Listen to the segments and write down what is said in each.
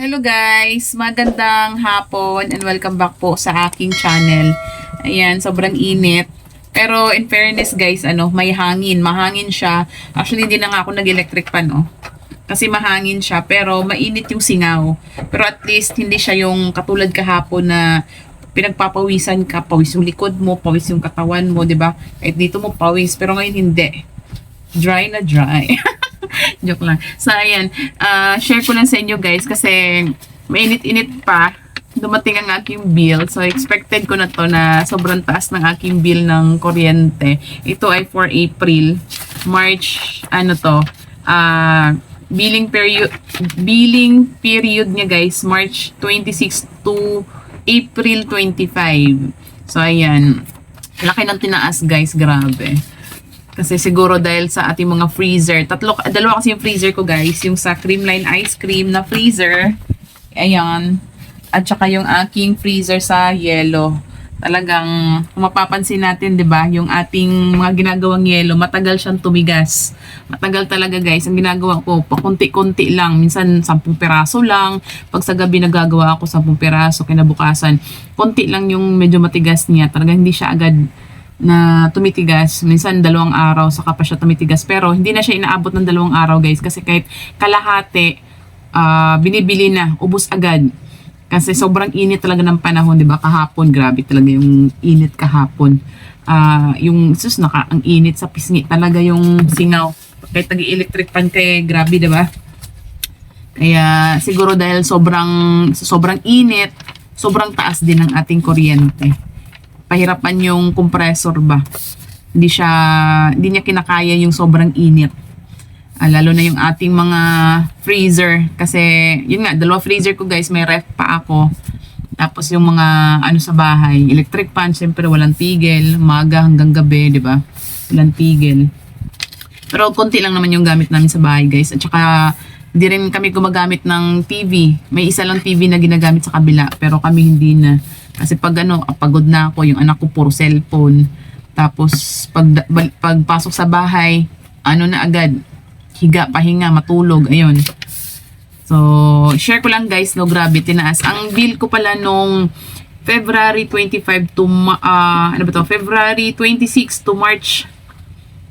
Hello guys! Magandang hapon and welcome back po sa aking channel. Ayan, sobrang init. Pero in fairness guys, ano, may hangin. Mahangin siya. Actually, hindi na nga ako nag-electric pan, oh. Kasi mahangin siya, pero mainit yung singaw. Pero at least, hindi siya yung katulad kahapon na pinagpapawisan ka, pawis yung likod mo, pawis yung katawan mo, di ba? Kahit dito mo pawis, pero ngayon hindi. Dry na dry. Joke lang. So, ayan. ah, share ko lang sa inyo guys kasi mainit-init pa. Dumating ang aking bill. So, expected ko na to na sobrang taas ng aking bill ng kuryente. Ito ay for April. March, ano to, ah, billing period, billing period niya guys, March 26 to April 25. So, ayan. Laki ng tinaas guys, grabe. Kasi siguro dahil sa ating mga freezer. Tatlo, dalawa kasi yung freezer ko guys. Yung sa Creamline Ice Cream na freezer. Ayan. At saka yung aking freezer sa yellow. Talagang, kung mapapansin natin, di ba, yung ating mga ginagawang yellow, matagal siyang tumigas. Matagal talaga guys. Ang ginagawa ko, pakunti-kunti lang. Minsan, 10 peraso lang. Pag sa gabi nagagawa ako 10 peraso, kinabukasan, konti lang yung medyo matigas niya. Talaga hindi siya agad na tumitigas. Minsan dalawang araw saka pa siya tumitigas. Pero hindi na siya inaabot ng dalawang araw guys. Kasi kahit kalahati, ah, binibili na, ubos agad. Kasi sobrang init talaga ng panahon, 'di ba? Kahapon, grabe talaga yung init kahapon. Ah, yung sus naka ang init sa pisngi talaga yung singaw. Kahit nag-electric pan kay grabe, 'di ba? Kaya siguro dahil sobrang sobrang init, sobrang taas din ng ating kuryente. Pahirapan yung compressor ba? Hindi siya hindi niya kinakaya yung sobrang init. Ah, lalo na yung ating mga freezer. Kasi yun nga dalawa freezer ko guys. May ref pa ako. Tapos yung mga ano sa bahay. Electric fan syempre walang tigil. Maga hanggang gabi di ba? Walang tigil. Pero konti lang naman yung gamit namin sa bahay guys. At saka hindi rin kami gumagamit ng TV may isa lang TV na ginagamit sa kabila pero kami hindi na kasi pag ano pagod na ako yung anak ko puro cellphone tapos pag pagpasok sa bahay ano na agad higa, pahinga, matulog, ayun. So, share ko lang guys, no, grabe, tinaas. Ang bill ko pala nung February 25 to, ah, ano ba to, February 26 to March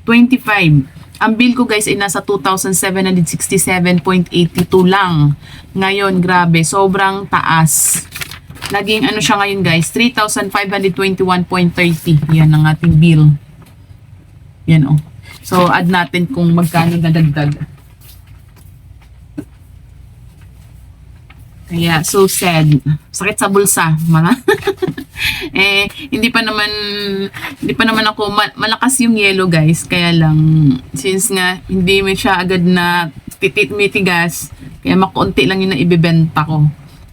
25. Ang bill ko guys ay nasa 2,767.82 lang. Ngayon, grabe, sobrang taas. Naging ano siya ngayon guys, 3,521.30. Yan ang ating bill. Yan oh. So, add natin kung magkano nadagdag. Kaya, so sad. Sakit sa bulsa, mga. eh, hindi pa naman, hindi pa naman ako, ma- malakas yung yellow guys. Kaya lang, since nga, hindi mo siya agad na titit mitigas, kaya makunti lang yung naibibenta ko.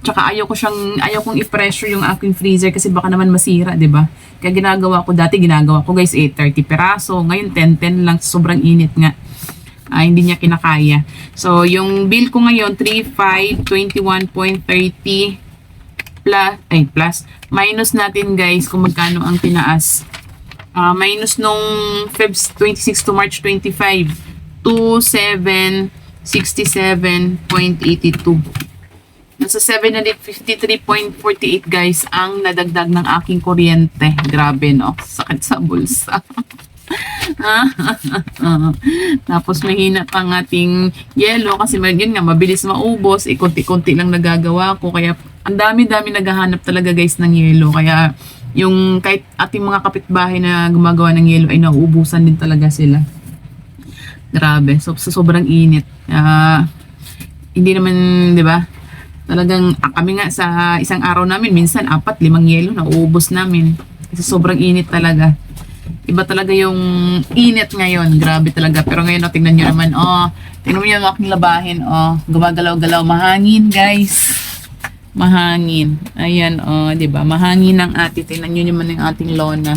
Tsaka ayaw ko siyang, ayaw kong i-pressure yung aking freezer kasi baka naman masira, 'di ba? Kaya ginagawa ko, dati ginagawa ko guys, 830 peraso. Ngayon, 10-10 lang, sobrang init nga. Ah, hindi niya kinakaya. So, yung bill ko ngayon, 3521.30 plus, ay, plus, minus natin guys kung magkano ang tinaas. Ah, minus nung Feb 26 to March 25, 2767.82. Nasa 753.48 guys ang nadagdag ng aking kuryente. Grabe no, sakit sa bulsa. Tapos mahina pa ang ating yellow kasi yun nga mabilis maubos, konti-konti lang nagagawa ko kaya ang dami-dami naghahanap talaga guys ng yellow kaya yung kahit ating mga kapitbahay na gumagawa ng yellow ay nauubusan din talaga sila. Grabe, so, sa sobrang init. Ah, hindi naman, 'di ba? Talagang ah, kami nga sa isang araw namin minsan apat, limang yelo na uubos namin. Kasi sobrang init talaga. Iba talaga yung init ngayon. Grabe talaga. Pero ngayon, oh, tingnan nyo naman. Oh, tingnan mo yung aking labahin. Oh, gumagalaw-galaw. Mahangin, guys. Mahangin. Ayan, oh, di ba? Mahangin ang ate. Tingnan nyo naman yung ating lona.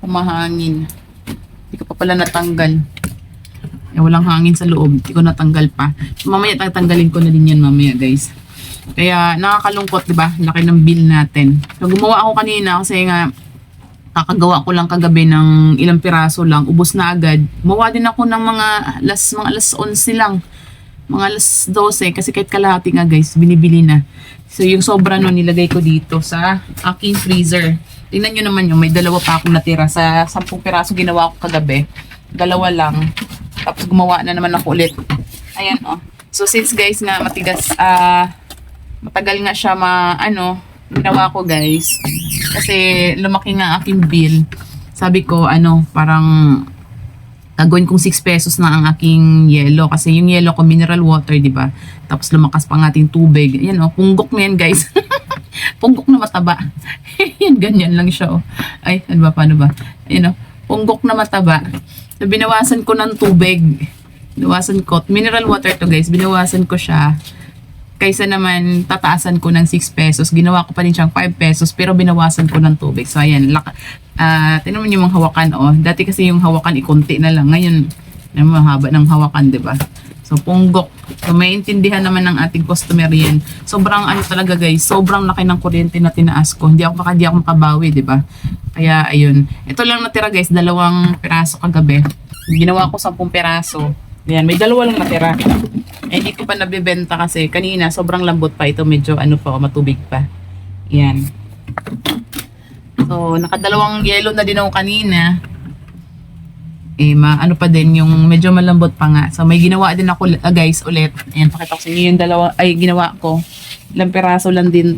Mahangin. Hindi ko pa pala natanggal. Eh, walang hangin sa loob. Hindi ko natanggal pa. Mamaya tatanggalin ko na din yan mamaya, guys. Kaya nakakalungkot, 'di ba? Laki ng bill natin. So gumawa ako kanina kasi nga kakagawa ko lang kagabi ng ilang piraso lang, ubos na agad. Gumawa din ako ng mga alas mga alas 11 lang. Mga alas 12 kasi kahit kalahati nga guys, binibili na. So yung sobra nun nilagay ko dito sa aking freezer. Tingnan nyo naman yung may dalawa pa akong natira sa 10 piraso ginawa ko kagabi. Dalawa lang. Tapos gumawa na naman ako ulit. Ayan oh. So since guys nga matigas, ah matagal nga siya ma ano, ginawa ko guys. Kasi lumaki nga aking bill. Sabi ko ano, parang gagawin kong 6 pesos na ang aking yelo kasi yung yelo ko mineral water, di ba? Tapos lumakas pa ang ating tubig. Yan oh, punggok na guys. punggok na mataba. yan, ganyan lang siya oh. Ay, ano ba, paano ba? Ayan oh, punggok na mataba. So, binawasan ko ng tubig. Binawasan ko. Mineral water to, guys. Binawasan ko siya. Kaysa naman tataasan ko ng 6 pesos, ginawa ko pa rin siyang 5 pesos pero binawasan ko ng tubig. So ayan, laka, ah tingnan mo yung hawakan oh. Dati kasi yung hawakan ikunti na lang. Ngayon, yung mahaba ng hawakan, 'di ba? So punggok. So maintindihan naman ng ating customer yan. Sobrang ano talaga guys, sobrang laki ng kuryente na tinaas ko. Hindi ako baka di ako makabawi, 'di ba? Kaya ayun. Ito lang natira guys, dalawang piraso kagabi. Ginawa ko 10 piraso. Yan, may dalawa lang natira. Eh, hindi ko pa nabibenta kasi kanina sobrang lambot pa ito. Medyo ano pa, matubig pa. Yan. So, nakadalawang yellow na din ako kanina. Eh, ma, ano pa din, yung medyo malambot pa nga. So, may ginawa din ako, ah, guys, ulit. Ayan, pakita ko sa inyo yung dalawa, ay, ginawa ko. Ilang peraso lang din.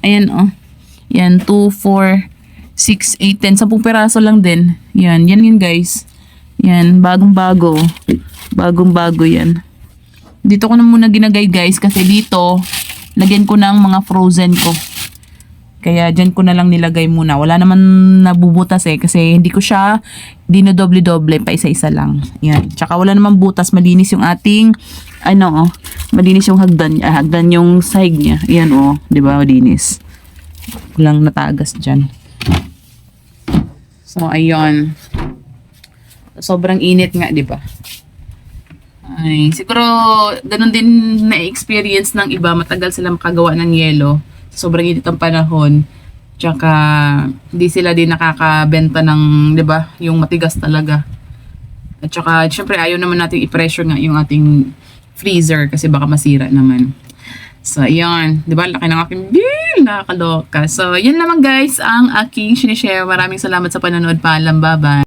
Ayan, oh. Yan, 2, 4, 6, 8, 10. 10 peraso lang din. Yan, yan yun, guys. Yan, bagong-bago. Bagong-bago yan. Dito ko na muna ginagay guys kasi dito lagyan ko ng mga frozen ko. Kaya dyan ko na lang nilagay muna. Wala naman nabubutas eh kasi hindi ko siya dinodoble-doble pa isa-isa lang. Yan. Tsaka wala naman butas. Malinis yung ating ano oh. Malinis yung hagdan niya. Hagdan yung sahig niya. Yan oh. Di ba? Malinis. Walang natagas dyan. So, ayun. Sobrang init nga, di ba? Ay, siguro ganun din na-experience ng iba. Matagal sila makagawa ng yelo. Sobrang init ang panahon. Tsaka, hindi sila din nakakabenta ng, di ba, yung matigas talaga. At tsaka, syempre, ayaw naman natin i-pressure nga yung ating freezer kasi baka masira naman. So, yun. Di ba? Laki ng aking bill. Nakakaloka. So, yun naman guys ang aking sinishare. Maraming salamat sa panonood. Paalam. Bye-bye.